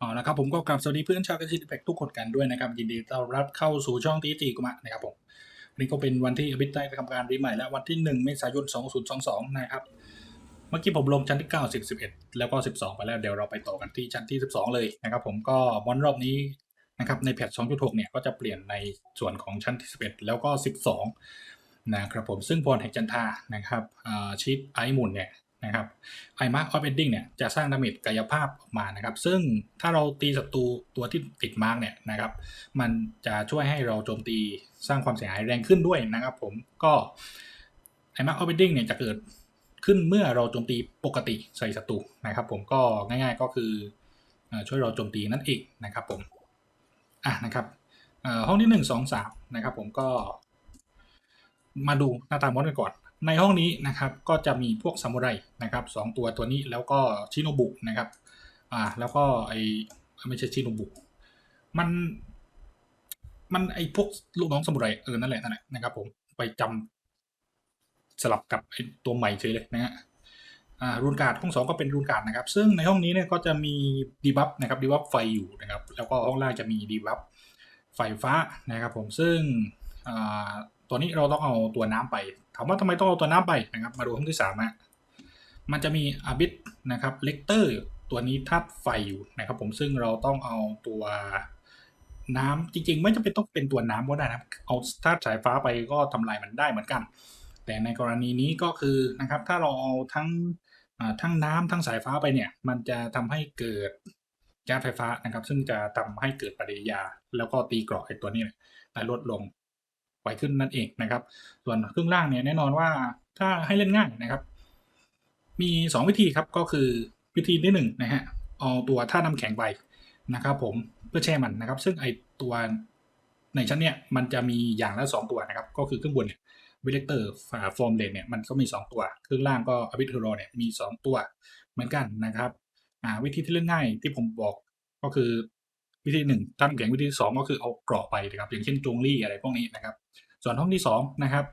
อ๋อนะครับผมก็กลับสวัสดีเพื่อนชาวกระชิดแพกทุกคนกันด้วยนะครับ ยินดีต้อนรับเข้าสู่ช่องตีตีกุมะนะครับผมวันนี้ก็เป็นวันที่อภิษได้ทำการรีใหม่แล้ววันที่ 1 เมษายน 2022 นะครับ เมื่อกี้ผมลงชั้นที่ 9 10 11 แล้วก็ 12 ไปแล้วเดี๋ยวเราไปต่อกันที่ชั้นที่ 12 เลยนะครับผมก็มอนรอบนี้นะครับในแพท2.6 เนี่ยก็จะเปลี่ยนในส่วนของชั้นที่ 11 แล้วก็ 12 นะครับผมซึ่งพรแห่งจันทานะครับชีตไอมุนเนี่ย นะครับไอมาร์คออฟเอนดิ้งเนี่ยจะสร้างดาเมจกายภาพออกมานะครับ ซึ่งถ้าเราตีศัตรูตัวที่ติดมาร์กเนี่ยนะครับ มันจะช่วยให้เราโจมตีสร้างความเสียหายแรงขึ้นด้วยนะครับ ผมก็ไอมาร์คออฟเอนดิ้งเนี่ยจะเกิดขึ้นเมื่อเราโจมตีปกติใส่ศัตรูนะครับ ผมก็ง่ายๆก็คือช่วยเราโจมตีนั่นเองนะครับ ผมอะนะครับห้องที่หนึ่งสองสามนะครับ ผมก็มาดูหน้าตามอสกันก่อน ในห้องนี้นะครับก็จะมีพวกซามูไรนะครับสองตัวตัวนี้แล้วก็ชิโนบุนะครับอ่าแล้วก็ไอไม่ใช่ชิโนบุมันมันไอพวกลูกน้องซามูไรเออนั่นแหละนั่นแหละนะครับผมไปจำสลับกับไอตัวใหม่เฉยเลยนะฮะอ่ารูนการ์ดห้องสองก็เป็นรูนการ์ดนะครับ ซึ่งในห้องนี้เนี่ยก็จะมีดีบัฟนะครับดีบัฟไฟอยู่นะครับ แล้วก็ห้องล่างจะมีดีบัฟไฟฟ้านะครับผมซึ่งอ่าตัวนี้เราต้องเอาตัวน้ำไป ถามว่าทำไมต้องเอาตัวน้ำไปนะครับ มาดูห้องที่สามอะมันจะมีอาบิทนะครับเลกเตอร์ตัวนี้ธาตุไฟอยู่นะครับผมซึ่งเราต้องเอาตัวน้ำจริงๆ ไม่จำเป็นต้องเป็นตัวน้ำก็ได้นะเอาธาตุสายฟ้าไปก็ทำลายมันได้เหมือนกัน แต่ในกรณีนี้ก็คือนะครับถ้าเราเอาทั้งทั้งน้ำทั้งสายฟ้าไปเนี่ย มันจะทำให้เกิดก๊าซไฟฟ้านะครับ ซึ่งจะทำให้เกิดปฏิกิริยา แล้วก็ตีกราะไอ้ตัวนี้ได้ลดลง ไวขึ้นนั่นเองนะครับ ส่วนครึ่งล่างเนี่ยแน่นอนว่าถ้าให้เล่นง่ายนะครับ มี 2 วิธีครับก็คือวิธีที่1นงนะฮะเอาตัวท่าน้ำแข็งไปนะครับผมเพื่อแช่มันนะครับ ซึ่งไอตัวในชั้นเนี่ยมันจะมีอย่างละ 2 ตัวนะครับ ก็คือเครื่องบนเนี่ยวิเลกเตอร์ฝาฟอร์มเลนเนี่ยมันก็มี 2 ตัวครึ่งล่างก็อบิทเทโรเนี่ยมี 2 ตัวเหมือนกันนะครับวิธีที่เล่นง่ายที่ผมบอกก็คือ วิธีหนึ่งท่านำแข็งวิธีสองก็คือเอากราะไปนะครับ อย่างเช่นจงลี่อะไรพวกนี้นะครับ ส่วนห้องที่สองนะครับ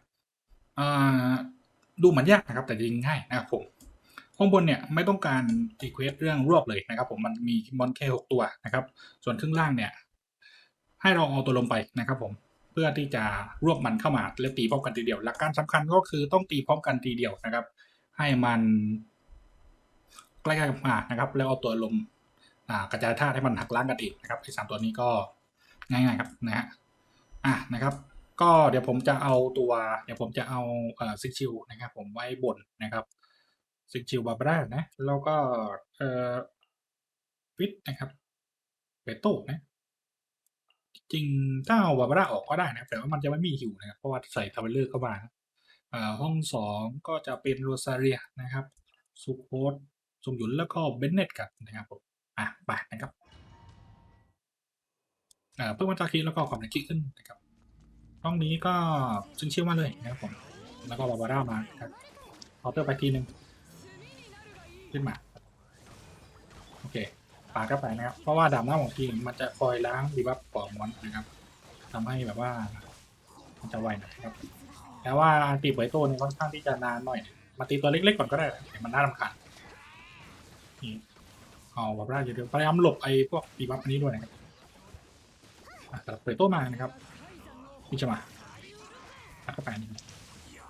ดูเหมือนยากนะครับ แต่จริงง่ายนะครับผมห้องบนเนี่ยไม่ต้องการรีเควสเรื่องรวบเลยนะครับ ผมมันมีมอนแค่หกตัวนะครับ ส่วนครึ่งล่างเนี่ย ให้เราเอาตัวลงไปนะครับ ผมเพื่อที่จะรวบมันเข้ามาและตีพร้อมกันทีเดียว หลักการสำคัญก็คือต้องตีพร้อมกันทีเดียวนะครับ ให้มันใกล้ๆกันมานะครับ แล้วเอาตัวลง กระจายธาตุให้มันหักล้างกันอีกนะครับไอ้สามตัวนี้ก็ง่ายๆครับนะฮะอะนะครับ ก็เดี๋ยวผมจะเอาตัว เดี๋ยวผมจะเอาเอ่อซิกชิลนะครับ ผมไว้บนนะครับซิกชิลบาบาร่านะแล้วก็เอ่อฟิตนะครับเบโต้นะจริงถ้าเอาบาบาร่าออกก็ได้นะแต่ว่ามันจะไม่มีฮิวนะครับเพราะว่าใส่ทาวเวลเลอร์เข้ามานะอ่าห้องสองก็จะเป็นโรซาเรียนะครับซูโคสสมหยุนแล้วก็เบนเน็ตกันนะครับผม อะไปนะครับอ่าเพิ่มวันตาคีแล้วก็ความแรงคิดขึ้นนะครับห้องนี้ก็ซึ่งเชื่อมาเลยนะครับผมแล้วก็บาบาร่ามาครับเอาเตอร์ไปทีหนึ่งขึ้นมาโอเคปาเข้าไปนะครับ เพราะว่าดาบหน้าของทีมมันจะคอยล้างดีบัฟปอมอนนะครับทำให้แบบว่า มันจะไวนะครับแต่ว่าตีเผยโตเนี่ค่อนข้างที่จะนานหน่อยมาตีตัวเล็กๆก่อนก็ได้เดี๋ยวมันน่ารำคาญนี่ เอาแบบได้เดี๋ยวพยายามหลบไอ้พวกปีบัฟอันนี้ด้วยนะครับอะสำหรับเปิดโต้มานะครับพี่จะมาตัดเข้าไปนี่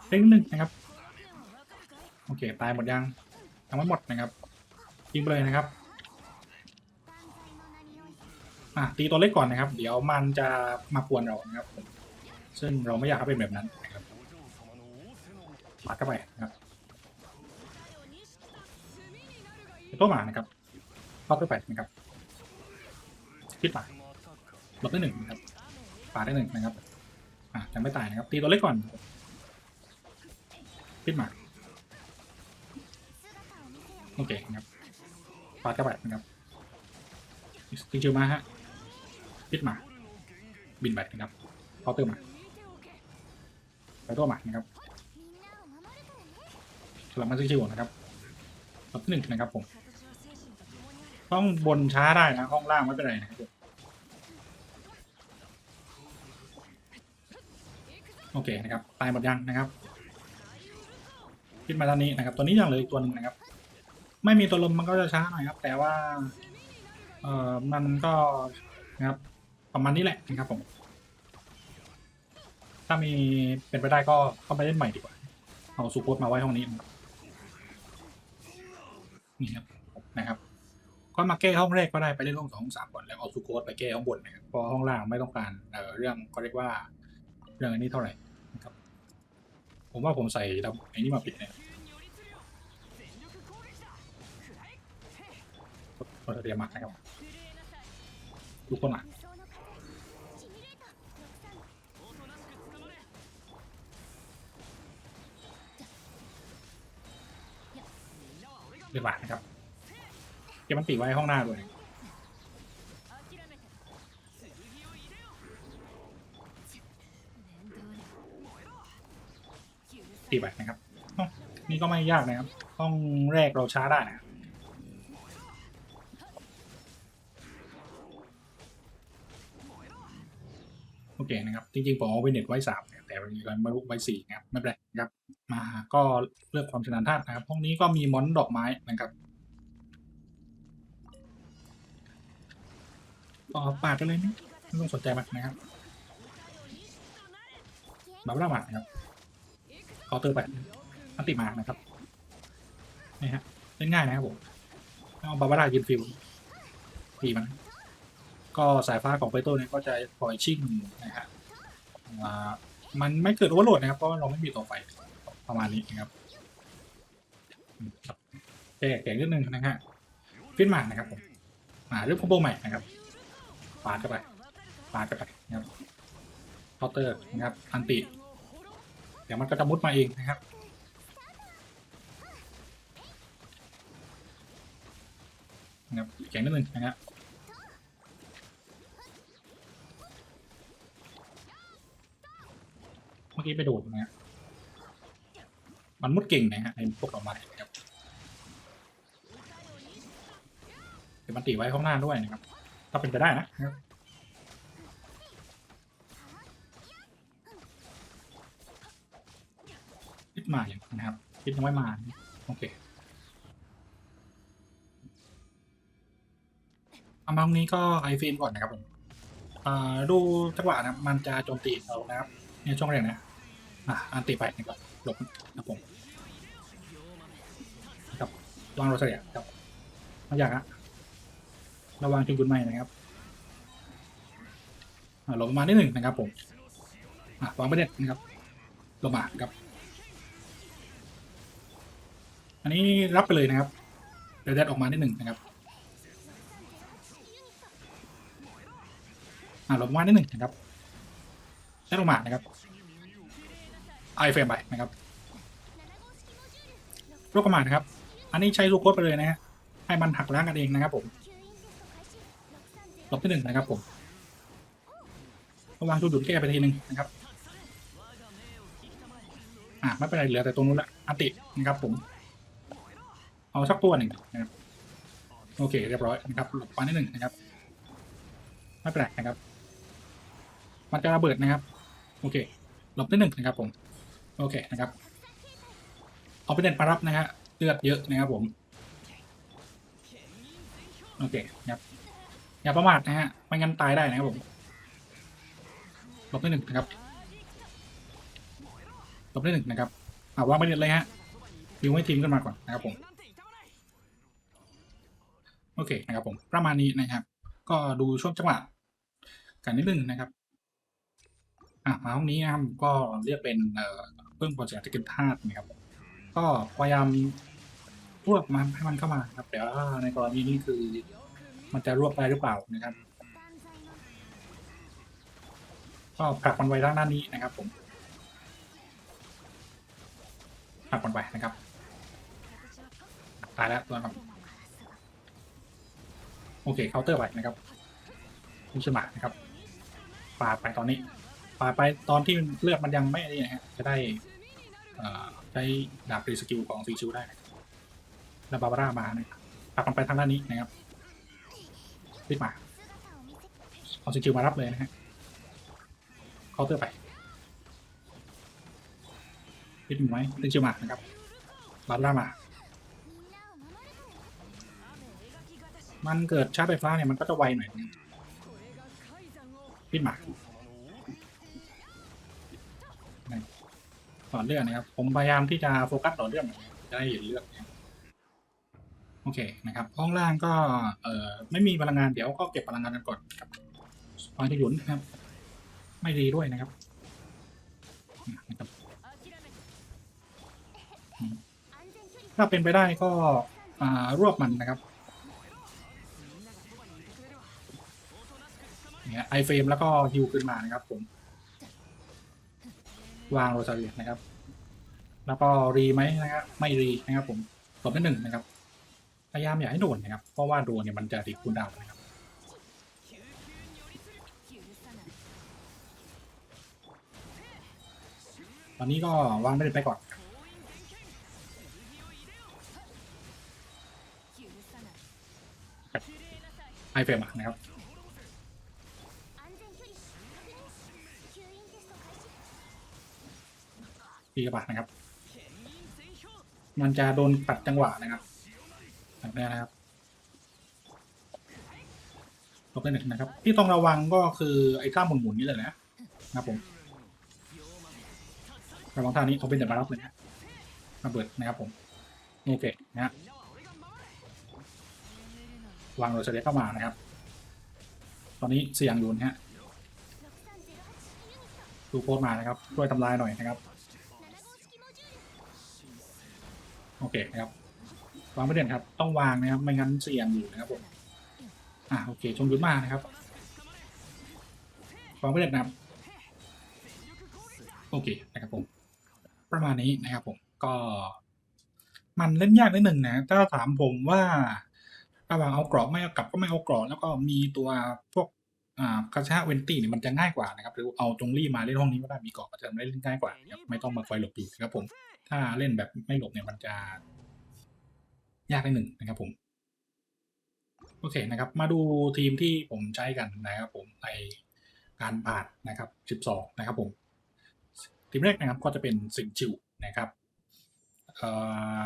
เล็กนึงนะครับ โอเค ตายหมดยังยังไม่หมดนะครับยิงไปเลยนะครับอะตีตัวเล็กก่อนนะครับ เดี๋ยวมันจะมากวนเรานะครับ ซึ่งเราไม่อยากให้เป็นแบบนั้นนะครับปัดเข้าไปนะครับเปิดโต้มานะครับ เข้าไปไปนะครับคิดมาลบได้หนึ่งนะครับปาได้หนึ่งนะครับอะยังไม่ตายนะครับตีตัวเล็กก่อนคิดมาโอเคนะครับปาดกระบาดนะครับตีชิวมาฮะคิดมาบินแบตนะครับเคาเตอร์มาไปตัวมานะครับสลับมาซิชิวนะครับลบหนึ่งนะครับผม ต้องบนช้าได้นะ ห้องล่างไม่เป็นไรนะครับโอเคนะครับ ตายหมดยังนะครับ ขึ้นมาตอนนี้นะครับ ตัวนี้ยังเหลืออีกตัวหนึ่งนะครับ ไม่มีตัวลมมันก็จะช้าหน่อยครับ แต่ว่า เอ่อ มันก็นะครับ ประมาณนี้แหละนะครับผม ถ้ามีเป็นไปได้ก็เข้าไปเล่นใหม่ดีกว่า เอาซูโคสมาไว้ห้องนี้ นี่ครับ นะครับ ก็มาแก้ห้องแรกก็ได้ไปเล่นห้องสองห้องสามก่อนแล้วเอาซูโคสไปแก้ห้องบนนะครับเพราะห้องล่างไม่ต้องการเอ่อเรื่องเขาเรียกว่า เรื่องอันนี้เท่าไหร่นะครับ ผมว่าผมใส่ดำไอ้นี่มาผิดเนี่ยก็เตรียมมานะครับทุกคนอะเรียบร้อยนะครับ บมันปีกไว้ห้องหน้าด้วยปีไปนะครับ นี่ก็ไม่ยากนะครับ ห้องแรกเราช้าได้นะโอเคนะครับ จริงๆผมเอาไวเน็ตไว้สามแต่วันนี้เรามาลุกไว้สี่นะครับ ไม่เป็นไรนะครับ มาก็เลือกความชนาญธาตุนะครับ ห้องนี้ก็มีมอนดอกไม้นะครับ ก็ปาดไปเลยนะไม่ต้องสนใจมันนะครับบาบาร่ามานะครับเคาน์เตอร์ไปอันติมานะครับนี่ฮะเล่นง่ายนะครับผมเอาบาบาร่ายืนฟิลตีมัน ก็สายฟ้าของเปโต้เนี่ยก็จะปล่อยชิ่งนะฮะอ่ามันไม่เกิดโอเวอร์โหลดนะครับเพราะเราไม่มีตัวไฟประมาณนี้นะครับแก้แก่นิดนึงนะฮะฟิตมานะครับผมมาเรื่องคอมโบใหม่นะครับ ปาดเข้าไปปาดเข้าไปนะครับเคาน์เตอร์นะครับอันติเดี๋ยวมันก็จะมุดมาเองนะครับนะครับแข็งนิดนึงนะครับเมื่อกี้ไปโดดนะฮะมันมุดเก่งนะฮะในพวกเรามาครับเดี๋ยวมันตีไว้ข้างหน้าด้วยนะครับ ถ้าเป็นไปได้นะครับคิดมาอย่างนะครับคิดยังไม่มา โอเคเอามาตรงนี้ก็ไอฟิล์มก่อนนะครับผมดูจังหวะนะมันจะโจมตีเรานะครับในช่วงแรกนะอะอันตีไปนะครับหลบนะผมครับวางโรสเซียครับไม่อยากอะ ระวังจุดกุญไม้นะครับหลบมาณนิดหนึ่งนะครับผมอะวางไปเด็ดนะครับลงมาครับ อันนี้รับไปเลยนะครับเดี๋ยวแดดออกมานิดหนึ่งนะครับอะหลบประมาณนิดหนึ่งนะครับแดดออกมานะครับไอเฟรมไปนะครับโรคประมาทนะครับ อันนี้ใช้ลูกโคตไปเลยนะฮะให้มันหักล้างกันเองนะครับผม ลบที่หนึ่งนะครับผมระวางจุดดุดแก้ไปทีหนึ่งนะครับ อ่าไม่เป็นไรเหลือแต่ตรงนู้นละอัตินะครับผม เอาสักตัวหนึ่งนะครับ โอเคเรียบร้อยนะครับหลบไปนิดหนึ่งนะครับ ไม่เป็นไรนะครับ มันจะระเบิดนะครับ โอเคหลบนิดหนึ่งนะครับ ผม โอเคนะครับ เอาไปเด่นมารับนะฮะเลือดเยอะนะครับผม โอเคนะครับ อย่าประมาทนะฮะ ไม่งั้นตายได้นะครับผมลบได้หนึ่งนะครับลบได้หนึ่งนะครับอ่าวางไปเด็ดเลยฮะวิวให้ทีมขึ้นมาก่อนนะครับผม โอเคนะครับผม ประมาณนี้นะครับ ก็ดูช่วงจังหวะกันนิดนึงนะครับอะมาห้องนี้นะครับก็เรียกเป็นเอ่อเพิ่มความเสี่ยงที่เป็นธาตุนะครับ ก็พยายามรวบมันให้มันเข้ามาครับแต่ว่าในกรณีนี้คือ มันจะรวบได้หรือเปล่านะครับก็ผลักมันไว้ด้านหน้านี้นะครับ ผมผลักมันไปนะครับตายแล้วตัวครับโอเคเคาน์เตอร์ไปนะครับคุณสมัครนะครับปาดไปตอนนี้ปาดไปตอนที่เลือดมันยังไม่นี่นะฮะจะได้เอ่อใช้ดาบรีสกิลของซีชิวได้แล้วบาบาร่ามานะครับปักมันไปทางด้านนี้นะครับ รีบมา เอาซีชิวมารับเลยนะฮะเคาน์เตอร์ไปรีบอยู่ไหมซีชิวมานะครับบาบาร่ามา มันเกิดชาร์จไฟฟ้าเนี่ยมันก็จะไวหน่อยพิดหมากต่อเรื่องนะครับ ผมพยายามที่จะโฟกัสต่อเรื่องจะได้เห็นเรื่องนะครับ โอเคนะครับห้องล่างก็เอ่อไม่มีพลังงานเดี๋ยวก็เก็บพลังงานกันก่อนครับพลังจะหยุนนะครับ ไม่ดีด้วยนะครับนะครับ ถ้าเป็นไปได้ก็อ่ารวบมันนะครับเนี่ยไอเฟรมแล้วก็ฮิวขึ้นมานะครับผมวางโรซาเรียนะครับ แล้วก็รีไหมนะครับไม่รีนะครับผมตบได้หนึ่งนะครับ พยายามอย่าให้โดนนะครับ เพราะว่าโดนเนี่ยมันจะติดคูลดาวนะครับตอนนี้ก็วางไม่ได้ไปก่อนไอเฟรมนะครับปีกระบาดนะครับ มันจะโดนปัดจังหวะนะครับ แบบนี้นะครับลบได้หนึ่งนะครับ ที่ต้องระวังก็คือไอ้ท่าหมุนๆนี่เลยนะนะครับผมระวังท่านี้เขาเป็นเดือดมารับเลยนะระเบิดนะครับผมโอเคนะฮะวางโรเชเดเข้ามานะครับ ตอนนี้เสี่ยงอยู่นะฮะดูโค้ดมานะครับช่วยทำลายหน่อยนะครับ โอเคนะครับ วางไม่เด่นครับ ต้องวางนะครับ ไม่งั้นเสี่ยงอยู่นะครับผม อะโอเคชมยุทธมานะครับ วางไม่เด่นนะครับ โอเคนะครับผม ประมาณนี้นะครับผม ก็มันเล่นยากนิดหนึ่งนะ ถ้าถามผมว่าระหว่างเอากรอบไม่เอากลับก็ไม่เอากรอบแล้วก็มีตัวพวกอ่ากระชาเวนตี้เนี่ยมันจะง่ายกว่านะครับหรือเอาจงรี่มาเล่นห้องนี้ก็ได้มีกรอบมันจะได้เล่นง่ายกว่า ไม่ต้องมาคอยหลบอยู่นะครับผม ถ้าเล่นแบบไม่หลบเนี่ยมันจะ ยากนิดหนึ่งนะครับผม โอเคนะครับ มาดูทีมที่ผมใช้กันนะครับผมในการผ่านนะครับ 12 นะครับผมทีมแรกนะครับก็จะเป็นสิงชิวนะครับเอ่อ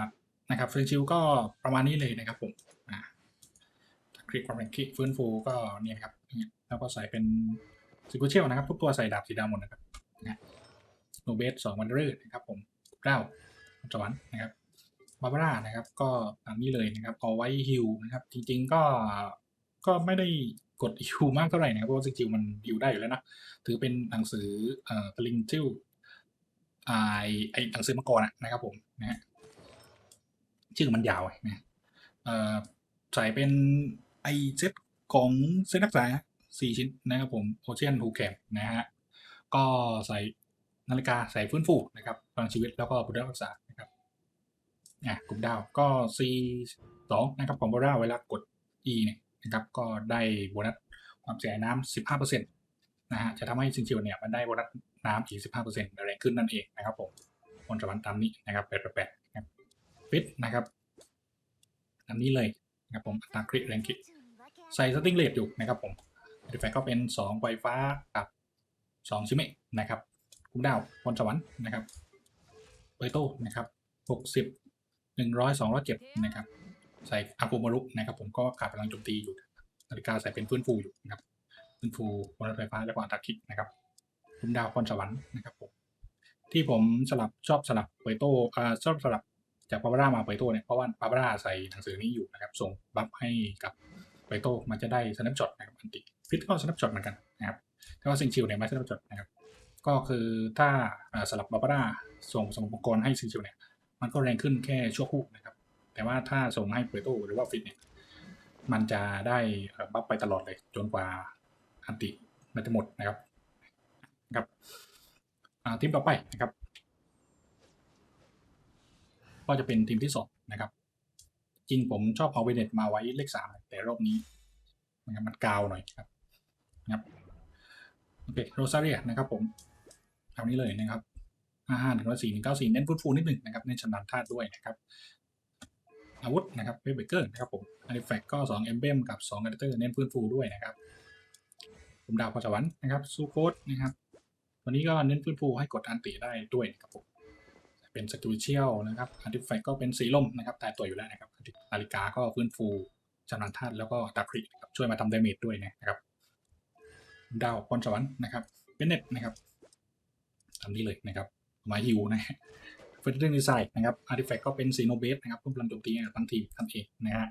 นะครับสิงชิวก็ประมาณนี้เลยนะครับผมอ่าคลิกความแรงคลิกฟื้นฟูก็เนี่ยครับแล้วก็ใส่เป็นซิงเชียลนะครับ ทุกตัวใส่ดาบสีดำหมดนะครับนะโนเบสสองวันเดอร์นะครับผมเก้าสวรรค์นะครับ บาร์บาร่านะครับ ก็ตามนี้เลยนะครับเอาไว้ฮิวนะครับ จริงๆก็ก็ไม่ได้กดฮิวมากเท่าไหร่นะครับเพราะว่าสกิลมันฮิวได้อยู่แล้วนะถือเป็นหนังสือเอ่อตลิงทิวไอไอหนังสือมาก่อนะนะครับผมนะฮะชื่อมันยาวนะเอ่อใส่เป็นไอเซตของเซตนักษาสี่ชิ้นนะครับผมโอเชียนฮูแคมนะฮะก็ใส่นาฬิกาใส่ฟื้นฟูนะครับพลังชีวิตแล้วก็บุญรักษา อะกลุ่มดาวก็ C สองนะครับของบราเวลากด E เนี่ยนะครับก็ได้โบนัสความเสียน้ำสิบห้าเปอร์เซ็นต์นะฮะจะทำให้ซิงชิวเนี่ยมันได้โบนัสน้ำอีกสิบห้าเปอร์เซ็นต์แรงขึ้นนั่นเองนะครับผมบนสวรรค์ตามนี้นะครับแปดแปดนะครับฟิตนะครับอันนี้เลยนะครับผมอัตราคริแรงคิดใส่สติ้งเลดอยู่นะครับผมดีแฟก็เป็นสองไฟฟ้ากับสองชิเมะนะครับกลุ่มดาวบนสวรรค์นะครับเบโต้นะครับหกสิบ หนึ่งร้อยสองร้อยเจ็ดนะครับ ใส่อากูมารุนะครับ ผมก็ขาดพลังโจมตีอยู่ นาฬิกาใส่เป็นฟื้นฟูอยู่นะครับ ฟื้นฟูบนรถไฟฟ้าแล้วก็อัตราคิดนะครับคุณดาวพรสวรรค์นะครับผมที่ผมสลับชอบสลับเปโต้อ่าชอบสลับจากปาบาร่ามาเปโต้เนี่ยเพราะว่าปาบาร่าใส่หนังสือนี้อยู่นะครับ ส่งบัฟให้กับเปโต้มันจะได้สแนปช็อตนะครับอันติฟิตก็สแนปช็อตเหมือนกันนะครับแต่ว่าซิงชิลเนี่ยไม่สแนปช็อตนะครับ ก็คือถ้าสลับบาบาร่าส่งสมอุปกรณ์ให้ซิงชิลเนี่ย มันก็แรงขึ้นแค่ชั่วครู่นะครับ แต่ว่าถ้าส่งให้เปโตหรือว่าฟิตเนี่ย มันจะได้บัฟไปตลอดเลย จนกว่าอันติมันจะหมดนะครับนะครับทีมต่อไปนะครับ ก็จะเป็นทีมที่สองนะครับ จริงผมชอบเอาเวเนตมาไว้เลขสามแต่รอบนี้นะครับมันกาวหน่อยครับนะครับโอเคโรซาเรียนะครับผมเอานี้เลยนะครับ ห้าห้าหนึ่งร้อยสี่หนึ่งเก้าสี่เน้นฟูดฟูนิดหนึ่งนะครับเน้นชำนาญธาตุด้วยนะครับอาวุธนะครับเวเบเกอร์นะครับผมอาริแฟกก็สองเอมเบมกับสองอันเตอร์เน้นฟื้นฟูด้วยนะครับผมดาวพรสวรรค์นะครับซูโคดนะครับวันนี้ก็เน้นฟื้นฟูให้กดอันติได้ด้วยนะครับผมเป็นสกิลเชียลนะครับอาริแฟกก็เป็นสีลมนะครับตายตัวอยู่แล้วนะครับนาฬิกาก็ฟื้นฟูจำนวนธาตุแล้วก็ดาบคริครับช่วยมาทำดาเมจด้วยนะครับดาวพรสวรรค์นะครับเป็นเน็ตนะครับทำนี้เลยนะครับ มาฮิวนะฮะเฟรนด์ดีไซน์นะครับอาร์ติแฟกต์ก็เป็นซีโนเบสนะครับเพิ่มพลังโจมตีกับทั้งทีมทั้งเองนะฮะ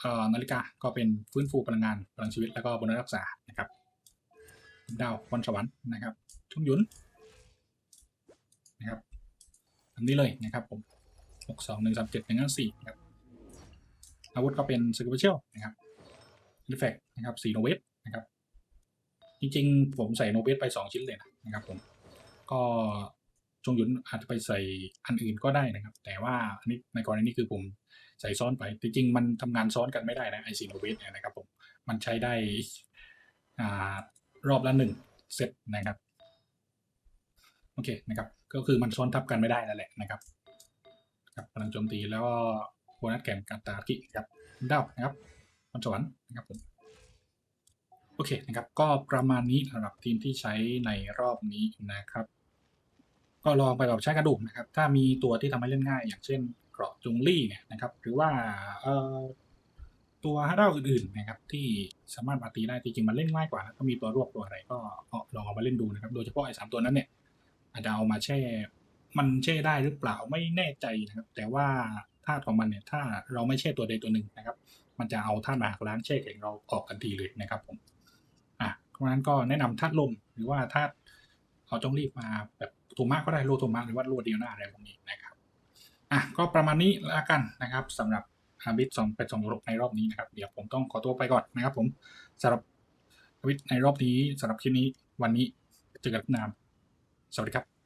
เอ่อนาฬิกาก็เป็นฟื้นฟูพลังงานพลังชีวิตแล้วก็บนรักษานะครับดาวพรสวรรค์นะครับชุงหยุนนะครับอันนี้เลยนะครับผมหกสองหนึ่งสามเจ็ดหนึ่งห้าสี่ครับอาวุธก็เป็นสกิลเชียลนะครับอาร์ติแฟกต์นะครับซีโนเวสนะครับจริงๆ ผมใส่โนเบสไปสองชิ้นเลยนะครับผมก็ จงหยุนอาจจะไปใส่อันอื่นก็ได้นะครับ แต่ว่าอันนี้ในกรณีนี้คือผมใส่ซ้อนไปจริงๆมันทำงานซ้อนกันไม่ได้นะไอซีโนเบสเนี่ยนะครับผมมันใช้ได้อ่ารอบละหนึ่งเซตนะครับโอเคนะครับก็คือมันซ้อนทับกันไม่ได้นั่นแหละนะครับครับพลังโจมตีแล้วก็โบนัสแก่นการตากิครับดาวนะครับพรสวรรค์นะครับผมโอเคนะครับก็ประมาณนี้สำหรับทีมที่ใช้ในรอบนี้นะครับ ก็ลองไปแบบใช้กระดูกนะครับ ถ้ามีตัวที่ทำให้เล่นง่าย อย่างเช่นเกราะจุงลี่เนี่ยนะครับ หรือว่าตัวฮัตเดาอื่นๆนะครับที่สามารถมาตีได้จริงๆมันเล่นง่ายกว่านะก็มีตัวรวบตัวอะไรก็ลองเอามาเล่นดูนะครับ โดยเฉพาะไอ้สามตัวนั้นเนี่ยอาจจะเอามาแช่มันแช่ได้หรือเปล่าไม่แน่ใจนะครับ แต่ว่าธาตุของมันเนี่ยถ้าเราไม่แช่ตัวใดตัวหนึ่งนะครับ มันจะเอาธาตุมาหักล้างแช่แข็งเราออกทันทีเลยนะครับผมอะเพราะนั้นก็แนะนำธาตุลมหรือว่าธาตุเอาจงรีบมาแบบ ถูกมากก็ได้โลโทมากหรือว่ารูเดียวหน้าอะไรพวกนี้นะครับอะก็ประมาณนี้แล้วกันนะครับสำหรับฮาบิทสองเป็นสองในรอบนี้นะครับเดี๋ยวผมต้องขอตัวไปก่อนนะครับ ผมสำหรับฮาบิทในรอบนี้สำหรับคลิปนี้วันนี้เจอกันนามสวัสดีครับ